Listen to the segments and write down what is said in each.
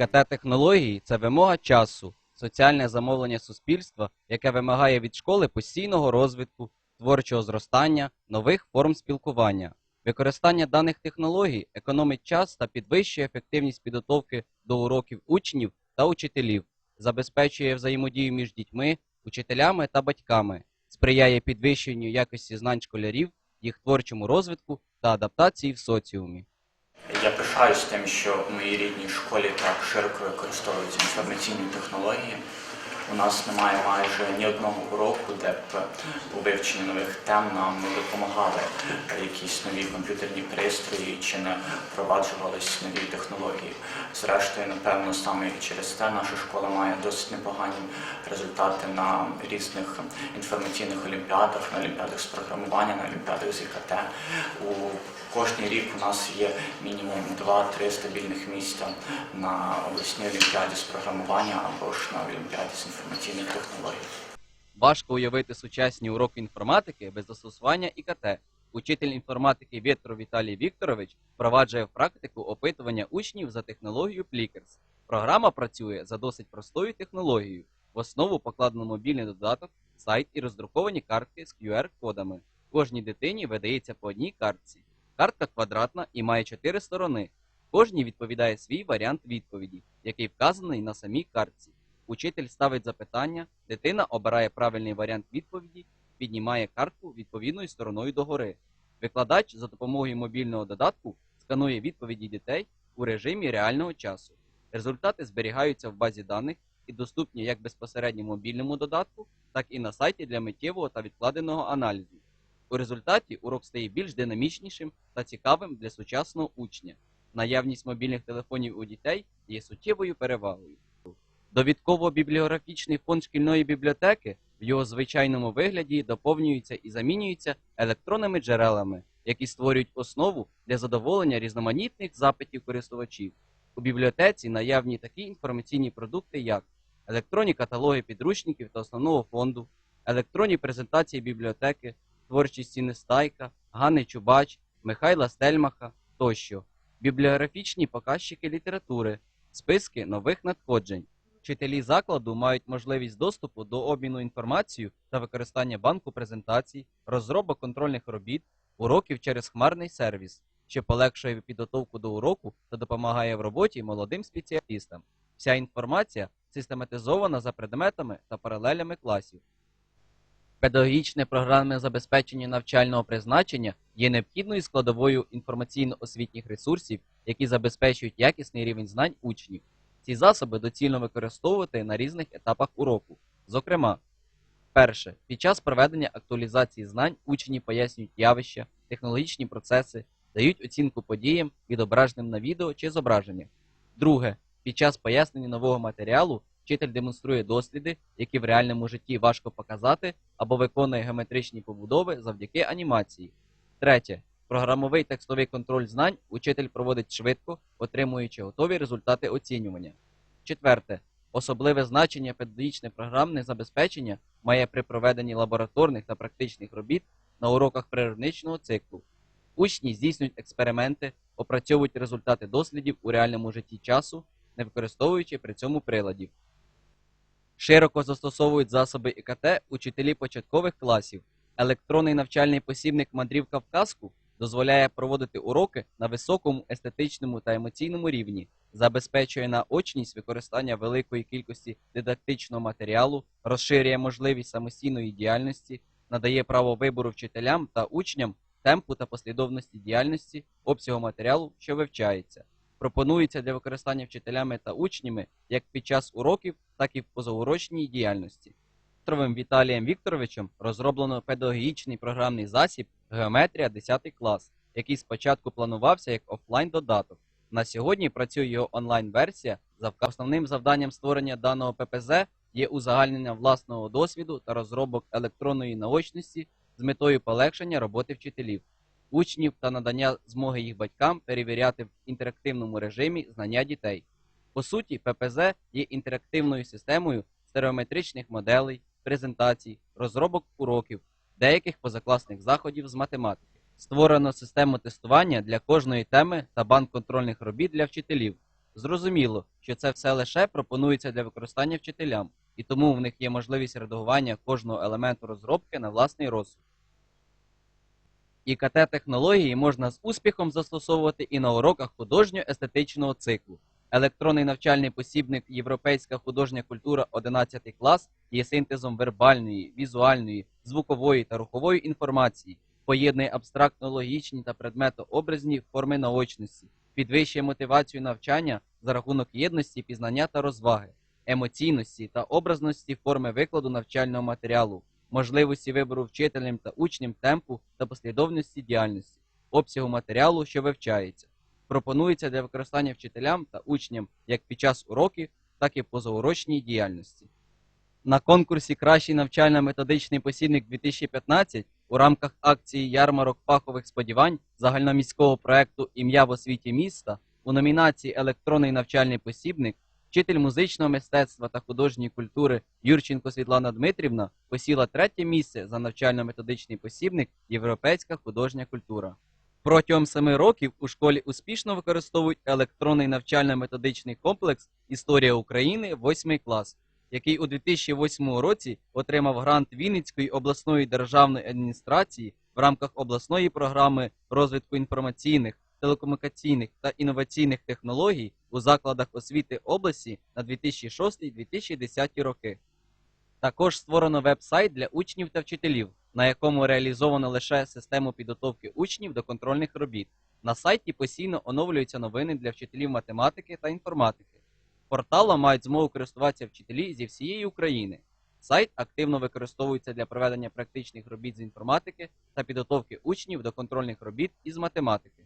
ІКТ-технології це вимога часу, соціальне замовлення суспільства, яке вимагає від школи постійного розвитку, творчого зростання, нових форм спілкування. Використання даних технологій економить час та підвищує ефективність підготовки до уроків учнів та учителів, забезпечує взаємодію між дітьми, учителями та батьками, сприяє підвищенню якості знань школярів, їх творчому розвитку та адаптації в соціумі. Я пишаюсь тим, що в моїй рідній школі так широко використовуються інформаційні технології. У нас немає майже ні одного уроку, де б у вивченні нових тем нам не допомагали якісь нові комп'ютерні пристрої чи не впроваджувались нові технології. Зрештою, напевно, саме через те наша школа має досить непогані результати на різних інформаційних олімпіадах, на олімпіадах з програмування, на олімпіадах з ІКТ. У кожний рік у нас є мінімум 2-3 стабільних місця на обласній олімпіаді з програмування або ж на олімпіаді з інформаційних технологій. Важко уявити сучасні уроки інформатики без застосування ІКТ. Учитель інформатики Вєтров Віталій Вікторович впроваджує в практику опитування учнів за технологією Plickers. Програма працює за досить простою технологією. В основу покладено мобільний додаток, сайт і роздруковані картки з QR-кодами. Кожній дитині видається по одній картці. Картка квадратна і має чотири сторони. Кожній відповідає свій варіант відповіді, який вказаний на самій картці. Учитель ставить запитання, дитина обирає правильний варіант відповіді, піднімає картку відповідною стороною догори. Викладач за допомогою мобільного додатку сканує відповіді дітей у режимі реального часу. Результати зберігаються в базі даних і доступні як безпосередньо мобільному додатку, так і на сайті для миттєвого та відкладеного аналізу. У результаті урок стає більш динамічнішим та цікавим для сучасного учня. Наявність мобільних телефонів у дітей є суттєвою перевагою. Довідково-бібліографічний фонд шкільної бібліотеки в його звичайному вигляді доповнюється і замінюється електронними джерелами, які створюють основу для задоволення різноманітних запитів користувачів. У бібліотеці наявні такі інформаційні продукти, як електронні каталоги підручників та основного фонду, електронні презентації бібліотеки, творчості Нестайка, Ганни Чубач, Михайла Стельмаха тощо, бібліографічні показчики літератури, списки нових надходжень. Вчителі закладу мають можливість доступу до обміну інформацією та використання банку презентацій, розробок контрольних робіт, уроків через хмарний сервіс, що полегшує підготовку до уроку та допомагає в роботі молодим спеціалістам. Вся інформація систематизована за предметами та паралелями класів. Педагогічне програмне забезпечення навчального призначення є необхідною складовою інформаційно-освітніх ресурсів, які забезпечують якісний рівень знань учнів. Ці засоби доцільно використовувати на різних етапах уроку. Зокрема, перше, під час проведення актуалізації знань учні пояснюють явища, технологічні процеси, дають оцінку подіям, відображеним на відео чи зображеннях. Друге, під час пояснення нового матеріалу вчитель демонструє досліди, які в реальному житті важко показати, або виконує геометричні побудови завдяки анімації. Третє. Програмовий текстовий контроль знань учитель проводить швидко, отримуючи готові результати оцінювання. Четверте. Особливе значення педагогічне програмне забезпечення має при проведенні лабораторних та практичних робіт на уроках природничного циклу. Учні здійснюють експерименти, опрацьовують результати дослідів у реальному житті часу, не використовуючи при цьому приладів. Широко застосовують засоби ІКТ учителі початкових класів. Електронний навчальний посібник Мандрівка в казку дозволяє проводити уроки на високому естетичному та емоційному рівні, забезпечує наочність використання великої кількості дидактичного матеріалу, розширює можливість самостійної діяльності, надає право вибору вчителям та учням темпу та послідовності діяльності, обсягу матеріалу, що вивчається. Пропонується для використання вчителями та учнями як під час уроків, так і в позаурочній діяльності. Вікторовим Віталієм Вікторовичем розроблено педагогічний програмний засіб Геометрія 10 клас, який спочатку планувався як офлайн-додаток. На сьогодні працює його онлайн-версія. Основним завданням створення даного ППЗ є узагальнення власного досвіду та розробок електронної наочності з метою полегшення роботи вчителів, учнів та надання змоги їх батькам перевіряти в інтерактивному режимі знання дітей. По суті, ППЗ є інтерактивною системою стереометричних моделей, презентацій, розробок уроків, деяких позакласних заходів з математики. Створено систему тестування для кожної теми та банк контрольних робіт для вчителів. Зрозуміло, що це все лише пропонується для використання вчителям, і тому в них є можливість редагування кожного елементу розробки на власний розсуд. ІКТ-технології можна з успіхом застосовувати і на уроках художньо-естетичного циклу. Електронний навчальний посібник Європейська художня культура 11 клас є синтезом вербальної, візуальної, звукової та рухової інформації, поєднує абстрактно-логічні та предметообразні форми наочності, підвищує мотивацію навчання за рахунок єдності, пізнання та розваги, емоційності та образності форми викладу навчального матеріалу, можливості вибору вчителем та учнем темпу та послідовності діяльності, обсягу матеріалу, що вивчається. Пропонується для використання вчителям та учням як під час уроків, так і позаурочній діяльності. На конкурсі Кращий навчально-методичний посібник 2015 у рамках акції Ярмарок фахових сподівань загальноміського проекту Ім'я в освіті міста у номінації Електронний навчальний посібник вчитель музичного мистецтва та художньої культури Юрченко Світлана Дмитрівна посіла третє місце за навчально-методичний посібник Європейська художня культура. Протягом семи років у школі успішно використовують електронний навчально-методичний комплекс Історія України 8 клас, який у 2008 році отримав грант Вінницької обласної державної адміністрації в рамках обласної програми розвитку інформаційних, телекомунікаційних та інноваційних технологій у закладах освіти області на 2006-2010 роки. Також створено веб-сайт для учнів та вчителів, на якому реалізовано лише систему підготовки учнів до контрольних робіт. На сайті постійно оновлюються новини для вчителів математики та інформатики. Порталом мають змогу користуватися вчителі зі всієї України. Сайт активно використовується для проведення практичних робіт з інформатики та підготовки учнів до контрольних робіт із математики.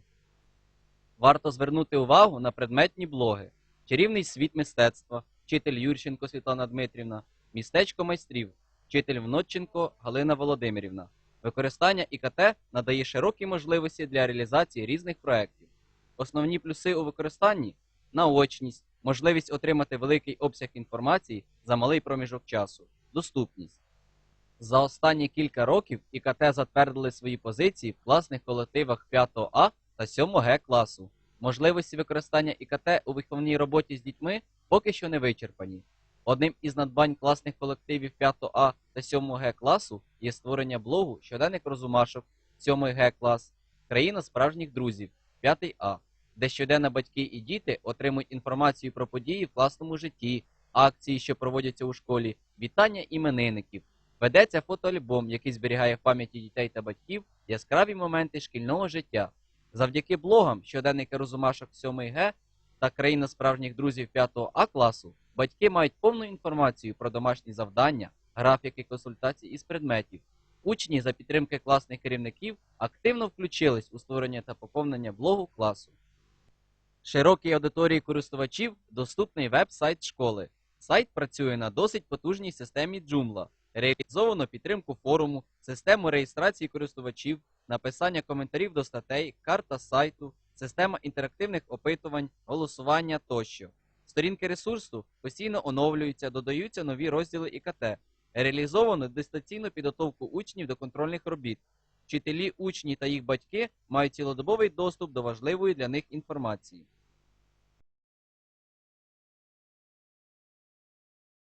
Варто звернути увагу на предметні блоги: Чарівний світ мистецтва, вчитель Юрченко Світлана Дмитрівна, Містечко майстрів, вчитель Внотченко Галина Володимирівна. Використання ІКТ надає широкі можливості для реалізації різних проєктів. Основні плюси у використанні наочність, можливість отримати великий обсяг інформації за малий проміжок часу, доступність. За останні кілька років ІКТ затвердили свої позиції в класних колективах 5 А та 7 Г класу. Можливості використання ІКТ у виховній роботі з дітьми поки що не вичерпані. Одним із надбань класних колективів 5 А та 7 Г класу є створення блогу щоденник розумашок 7 Г клас, країна справжніх друзів 5 А, де щоденно батьки і діти отримують інформацію про події в класному житті, акції, що проводяться у школі, вітання іменинників. Ведеться фотоальбом, який зберігає в пам'яті дітей та батьків яскраві моменти шкільного життя. Завдяки блогам щоденники розумашок 7 Г та країна справжніх друзів 5 А класу батьки мають повну інформацію про домашні завдання, графіки консультацій із предметів. Учні за підтримки класних керівників активно включились у створення та поповнення блогу класу. Широкій аудиторії користувачів доступний веб-сайт школи. Сайт працює на досить потужній системі Joomla. Реалізовано підтримку форуму, систему реєстрації користувачів, написання коментарів до статей, карта сайту, система інтерактивних опитувань, голосування тощо. Сторінки ресурсу постійно оновлюються, додаються нові розділи ІКТ. Реалізовано дистанційну підготовку учнів до контрольних робіт. Вчителі, учні та їх батьки мають цілодобовий доступ до важливої для них інформації.